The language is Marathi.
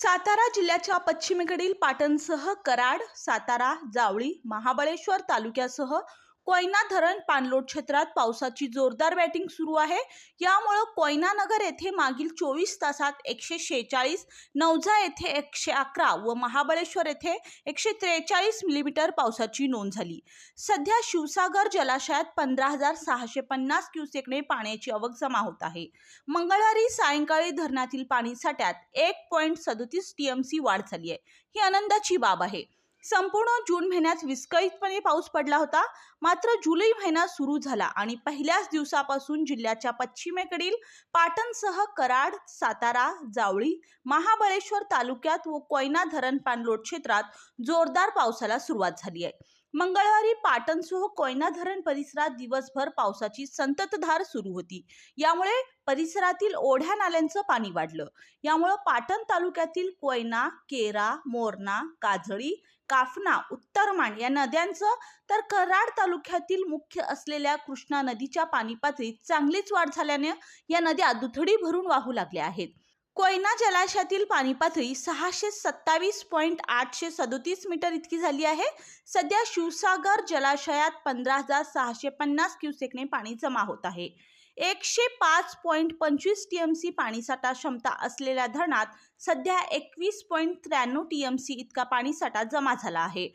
सातारा जिल्ह्याच्या पश्चिमेकडील पाटणसह कराड सातारा जावळी महाबळेश्वर तालुक्यासह कोयना धरण पाणलोट क्षेत्रात पावसाची जोरदार बॅटिंग सुरू आहे. यामुळं कोयना नगर येथे मागील चोवीस तासात एकशे शेहेचाळीस नवझा येथे एकशे अकरा व महाबळेश्वर येथे एकशे त्रेचाळीस मिलीमीटर पावसाची नोंद झाली. सध्या शिवसागर जलाशयात पंधरा हजार सहाशे पन्नास क्युसेकने पाण्याची आवक जमा होत आहे. मंगळवारी सायंकाळी धरणातील पाणी साठ्यात एक पॉईंट सदोतीस टीएमसी वाढ झाली आहे. ही आनंदाची बाब आहे. संपूर्ण जून महिन्यात विस्कळीतपणे पाऊस पडला होता. मात्र जुलै महिना सुरू झाला आणि पहिल्याच दिवसापासून जिल्ह्याच्या पश्चिमेकडील पाटणसह कराड सातारा जावळी महाबळेश्वर तालुक्यात व कोयना धरण पाणलोट क्षेत्रात जोरदार पावसाला सुरुवात झाली आहे. मंगळवारी पाटणसह कोयना धरण परिसरात दिवसभर पावसाची संततधार सुरू होती. यामुळे परिसरातील ओढ्या नाल्यांचं पाणी वाढलं. यामुळं पाटण तालुक्यातील कोयना केरा मोरणा काजळी काफना उत्तरमाण या नद्यांचं तर कराड तालुक्यातील मुख्य असलेल्या कृष्णा नदीच्या पाणी पातळीत चांगलीच वाढ झाल्याने या नद्या दुथडी भरून वाहू लागल्या आहेत. कोयना जलाशयातील पाणी पातळी सहाशे सत्तावीस पॉईंट आठशे सदोतीस मीटर इतकी झाली आहे. सध्या शिवसागर जलाशयात पंधरा हजार सहाशे पन्नास क्युसेकने पाणी जमा होत आहे. एकशे पाच पॉईंट पंचवीस टी एम सी पाणीसाठा क्षमता असलेल्या धरणात सध्या एकवीस पॉईंट त्र्याण्णव टी एम सी इतका पाणीसाठा जमा झाला आहे.